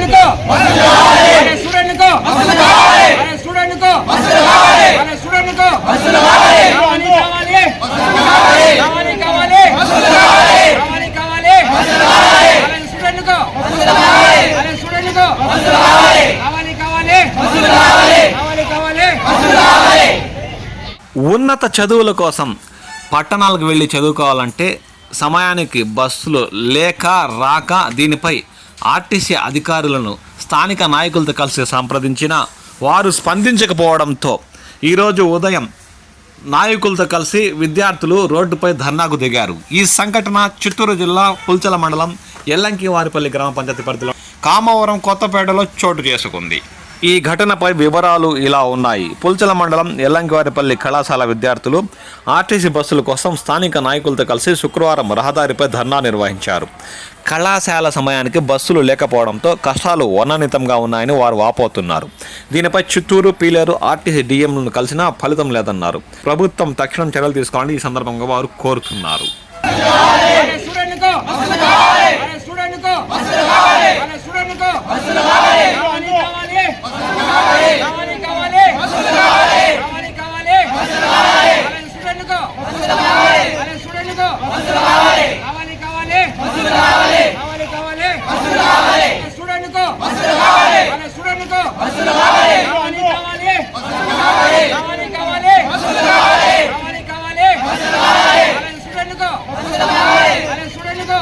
స్టూడెంట్కు స్టూడెంట్కు స్టూడెంట్కు స్టూడెంట్కు కావాలి. కావాలి. కావాలి కావాలి కావాలి కావాలి కావాలి. కావాలి కావాలి. ఉన్నత చదువుల కోసం పట్టణాలకు వెళ్ళి చదువుకోవాలంటే సమయానికి బస్సులు లేక రాక దీనిపై ఆర్టీసీ అధికారులను స్థానిక నాయకులతో కలిసి సంప్రదించిన వారు స్పందించకపోవడంతో ఈరోజు ఉదయం నాయకులతో కలిసి విద్యార్థులు రోడ్డుపై ధర్నాకు దిగారు. ఈ సంఘటన చిత్తూరు జిల్లా పుల్చల మండలం ఎల్లంకి వారిపల్లి గ్రామ పంచాయతీ పరిధిలో కామవరం కొత్తపేటలో చోటు చేసుకుంది. ఈ ఘటనపై వివరాలు ఇలా ఉన్నాయి. పుల్చల మండలం ఎల్లంకివారిపల్లి కళాశాల విద్యార్థులు ఆర్టీసీ బస్సుల కోసం స్థానిక నాయకులతో కలిసి శుక్రవారం రహదారిపై ధర్నా నిర్వహించారు. కళాశాల సమయానికి బస్సులు లేకపోవడంతో కష్టాలు వర్ణనితంగా ఉన్నాయని వారు వాపోతున్నారు. దీనిపై చిత్తూరు పీలేరు ఆర్టీసీ డిఎంలను కలిసినా ఫలితం లేదన్నారు. ప్రభుత్వం తక్షణం చర్యలు తీసుకోవాలని ఈ సందర్భంగా వారు కోరుతున్నారు. స్టూడెంట్లకు స్టూడెంట్లకు